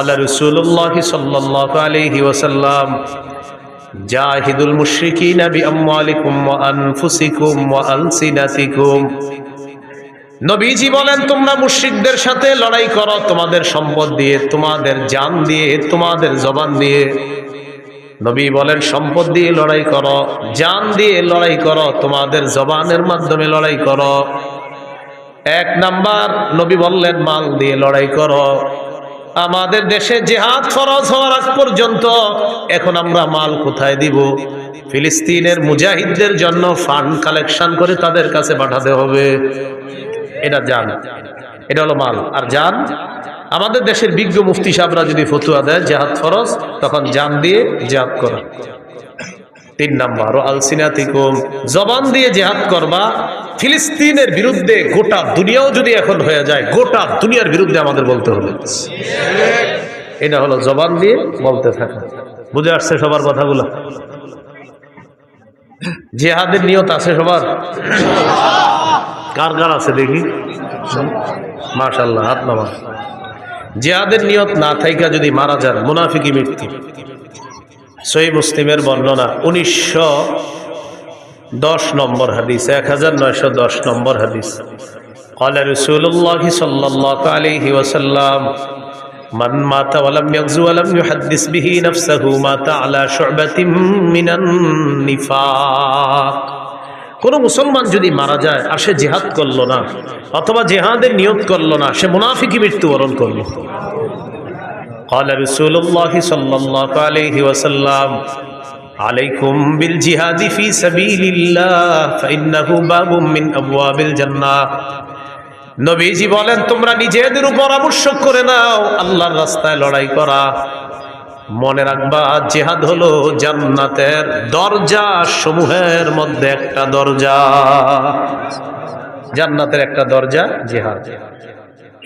আল্লাহ রসুল্লাহ সাল্লাহ আলহি ওসাল্লাম জাহিদুল মুশরিকিন বি আমওয়ালিকুম ওয়া আনফুসিকুম ওয়া আলসিনাতিকুম নবীজি বলেন, তোমরা মুশরিকদের সাথে লড়াই করো, তোমাদের সম্পদ দিয়ে, তোমাদের জান দিয়ে, তোমাদের জবান দিয়ে নবী বলেন, সম্পদ দিয়ে লড়াই করো, জান দিয়ে লড়াই করো, তোমাদের জবানের মাধ্যমে লড়াই করো এক নাম্বার, নবী বললেন, মাল দিয়ে লড়াই করো আমাদের দেশে জেহাদ ফরজ হওয়ার আগ পর্যন্ত এখন আমরা মাল কোথায় দিব? ফিলিস্তিনের মুজাহিদদের জন্য ফান্ড কালেকশন করে তাদের কাছে পাঠাতে হবে। এটা জান। এটা হলো মাল। আর জান? আমাদের দেশের বিজ্ঞ মুফতি সাহেবরা যদি ফতুয়া দেয় জেহাদ ফরজ, তখন জান দিয়ে জেহাদ করা। তিন নাম্বার আলসিনাতিকুম। জবান দিয়ে জেহাদ করবা। ফিলিস্তিনের বিরুদ্ধে গোটা দুনিয়াও যদি এখন হয়ে যায়, গোটা দুনিয়ার বিরুদ্ধে আমাদের বলতে হবে। এটা হলো জবান দিয়ে বলতে থাকা। বুঝে আসছে সবার কথাগুলো? জেহাদের নিয়ত আছে সবার? কার কার আছে দেখি? মাশাল্লাহ হাত নামা। জেহাদের নিয়ত না থাইকা যদি মারা যান, মুনাফিকি মৃত্যু সই মুসলিমের বর্ণনা, উনিশশো দশ নম্বর হাদিস এক হাজার নয়শো দশ নম্বর হাদিস قال رسول الله صلى الله عليه وسلم من مات ولم يغزو ولم يحدث به نفسه مات على شعبة من النفاق কোন মুসলমান যদি মারা যায় আর সে জেহাদ করলো না অথবা জেহাদের নিয়ত করলো না সে মুনাফিকি মৃত্যুবরণ করলো قال رسول الله صلى الله عليه وسلم আলাইকুম বিল জিহাদি ফি সাবিলিল্লাহ, ফাইন্নাহু বাবুম মিন আবওয়াবিল জান্নাহ। নবীজি বলেন, তোমরা নিজেদের উপর আবশ্যক করে নাও, আল্লাহর রাস্তায় লড়াই করা। মনে রাখবা, জেহাদ হলো জান্নাতের দরজা সমূহের মধ্যে একটা দরজা। জান্নাতের একটা দরজা জেহাদ।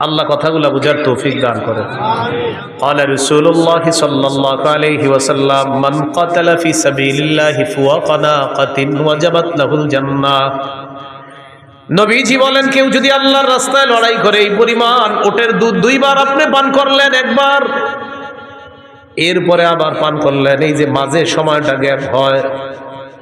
আল্লাহ কথাগুলো বুঝার তৌফিক দান করে قال رسول الله صلى الله عليه وسلم من قتل في سبيل الله فوق ناقة وجبت له الجنة নবীজি বলেন কেউ যদি আল্লাহর রাস্তায় লড়াই করে এই পরিমাণ ওটের দুধ দুইবার আপনি পান করলেন একবার এরপরে আবার পান করলেন এই যে মাঝে সময়টা গ্যাপ হয়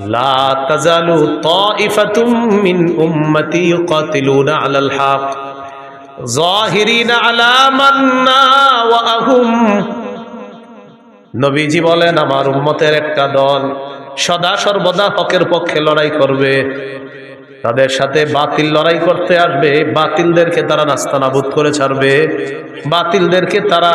لا تزال طائفة من أمتي يقاتلون على الحق ظاهرين على من ناوأهم নবীজি বলেন আমার উম্মতের একটা দল সদা সর্বদা হকের পক্ষে লড়াই করবে তাদের সাথে বাতিল লড়াই করতে আসবে বাতিলদেরকে তারা নাস্তানাবুদ করে ছাড়বে বাতিলদেরকে তারা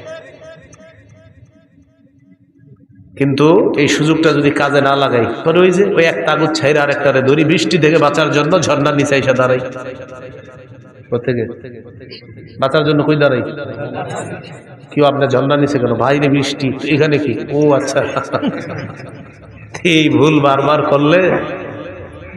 কিন্তু এই সুযোগটা যদি কাজে না লাগাই, পরে ওই যে ওই এক কাগজ ছাইরে আর একটা দড়ি বৃষ্টি থেকে বাঁচার জন্য ঝর্ণার নিচে এসে দাঁড়াই। বাঁচার জন্য কই দাঁড়াই? কেউ আপনার ঝর্ণা নিচে কেন ভাইরে বৃষ্টি, এখানে কি? ও আচ্ছা। এই ভুল বারবার করলে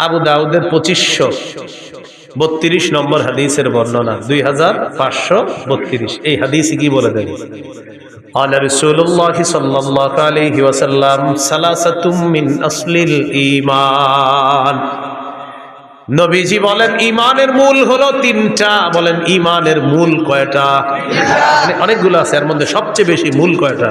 আবু দাউদের পঁচিশশো বত্রিশ নম্বর হাদিসের বর্ণনা দুই হাজার পাঁচশো বত্রিশ এই হাদিস কি বলে দেন قال رسول الله صلى الله عليه وسلم ثلاثة من أصل الإيمان নবীজি বলেন ইমানের মূল হলো তিনটা বলেন ইমানের মূল কয়টা মানে অনেকগুলো আছে এর মধ্যে সবচেয়ে বেশি মূল কয়টা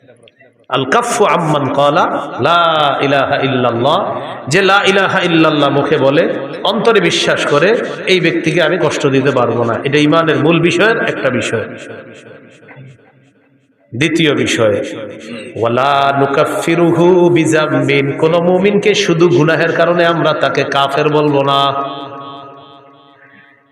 আল আম্মান কলা লা ইলাহা যে লা ইলাহা ইল্লাল্লাহ মুখে বলে, অন্তরে বিশ্বাস করে, এই ব্যক্তিকে আমি কষ্ট দিতে পারব না। এটা ইমানের মূল বিষয়ের একটা বিষয়। দ্বিতীয় বিষয়, ওয়ালা নুকাফিরুহু কোন মুমিনকে শুধু গুনাহের কারণে আমরা তাকে কাফের বলব না।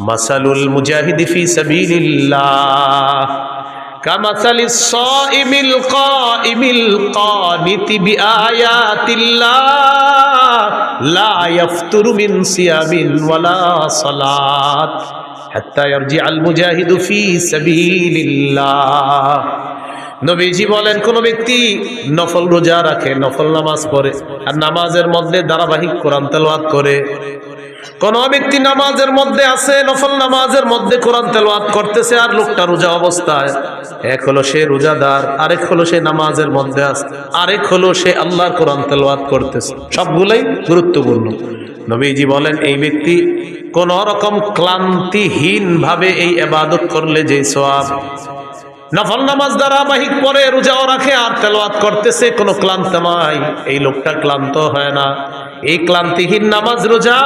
مثل المجاهد في سبيل الله كمثل الصائم القائم القانت بآيات الله لا يفتر من صيام ولا صلاة حتى يرجع المجاهد في سبيل الله নবীজি বলেন কোন ব্যক্তি নফল রোজা রাখে নফল নামাজ পড়ে আর নামাজের মধ্যে ধারাবাহিক কোরআন তেলাওয়াত করে কোন ব্যক্তি নামাজের মধ্যে আছে, নফল নামাজের মধ্যে কোরআন তেলাওয়াত করতেছে আর লোকটা রোজা অবস্থায়। এক হলো সে রোজাদার, আরেক হলো সে নামাজের মধ্যে আছে, আরেক হলো সে আল্লাহর কোরআন তেলাওয়াত করতেছে। সবগুলোই গুরুত্বপূর্ণ। নবীজি বলেন, এই ব্যক্তি কোন রকম ক্লান্তিহীন ভাবে এই এবাদত করলে যে সোয়াব নফল নামাজ ধারাবাহিক পরে রোজাও রাখে আর তেলাওয়াত করতেছে, কোনো ক্লান্ত নয় এই লোকটা ক্লান্ত হয় না। এই ক্লান্তিহীন নামাজ রোজা,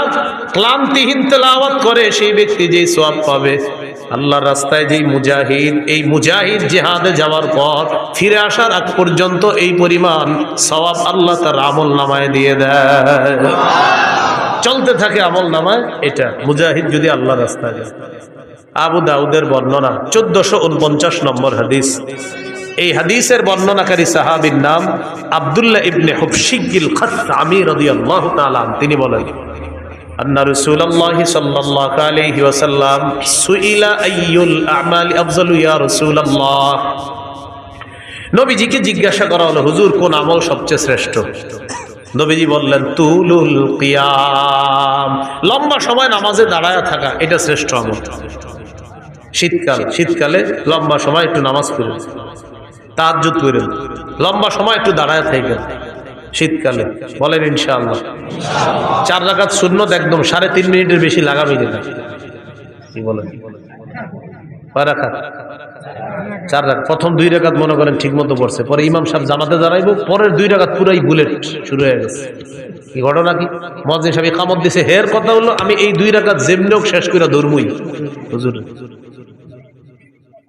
ক্লান্তিহীন তেলাওয়াত করে সেই ব্যক্তি যেই সোয়াব পাবে। আল্লাহর রাস্তায় যেই মুজাহিদ, এই মুজাহিদ জেহাদে যাওয়ার পর ফিরে আসার আগ পর্যন্ত এই পরিমাণ সওয়াব আল্লাহ তার আমল নামায় দিয়ে দেয়। চলতে থাকে আমল নামায় এটা, মুজাহিদ যদি আল্লাহ রাস্তায় যায়। আবু দাউদের বর্ণনা, চোদ্দশো উনপঞ্চাশ নম্বর হাদিস। এই হাদিসের বর্ণনাকারী সাহাবির নাম আবদুল্লাহ ইবনে হুফশিগিল খাসামি রাদিয়াল্লাহু তাআলা তিনি বলেন, আন্না রাসূলুল্লাহ সাল্লাল্লাহু আলাইহি ওয়াসাল্লাম সুইলা আইয়ুল আমালি আফজালু ইয়া রাসূলুল্লাহ। নবীজিকে জিজ্ঞাসা করা হলো, হুজুর, কোন আমল সবচেয়ে শ্রেষ্ঠ? নবীজি বললেন, তুলুল কিয়াম। লম্বা সময় নামাজে দাঁড়ায় থাকা, এটা শ্রেষ্ঠ আমল। শীতকাল, শীতকালে লম্বা সময় একটু নামাজ পড়ে তাহাজ্জুদ করেন লম্বা সময় একটু দাঁড়ায় থাকেন শীতকালে। বলেন ইনশাআল্লাহ। চার রাকাত শূন্যত একদম সাড়ে তিন মিনিটের বেশি লাগাবি না। কি বলেন? চার রাকাত। প্রথম দুই রাকাত মনে করেন ঠিক মতো পড়ছে। পরে ইমাম সাহেব জামাতে দাঁড়াইবো পরের দুই রাকাত পুরাই বুলেট শুরু হয়ে গেছে। কি ঘটনা কি? মজিন সাহেব কামত দিছে। হের কথা হলো, আমি এই দুই রাকাত যেমনি শেষ করে ধর্মই। হুজুর।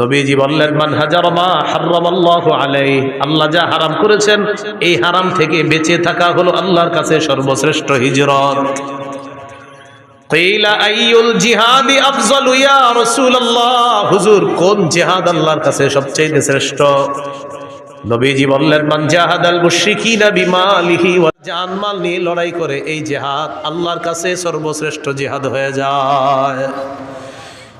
নবীজি বললেন, মান হাজার মা আলাইহি। আল্লাহ যা হারাম করেছেন, এই হারাম থেকে বেঁচে থাকা হলো আল্লাহর কাছে সর্বশ্রেষ্ঠ হিজরত। কোন জিহাদ আল্লাহর কাছে সবচেয়ে শ্রেষ্ঠ? নিয়ে লড়াই করে, এই জিহাদ আল্লাহর কাছে সর্বশ্রেষ্ঠ জেহাদ হয়ে যায়।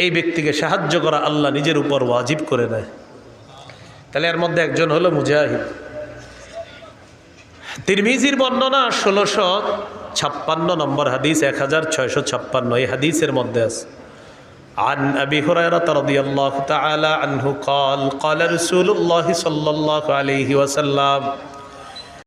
এই ব্যক্তিকে সাহায্য করা আল্লাহ নিজের উপর ওয়াজিব করে দেয় তাহলে এর মধ্যে একজন হলো মুজাহিদ তিরমিজির বর্ণনা ষোলোশো ছাপ্পান্ন নম্বর হাদিস এক হাজার ছয়শো ছাপ্পান্ন এই হাদিসের মধ্যে আছে عن أبي هريرة رضي الله تعالى عنه قال قال رسول الله صلى الله عليه وسلم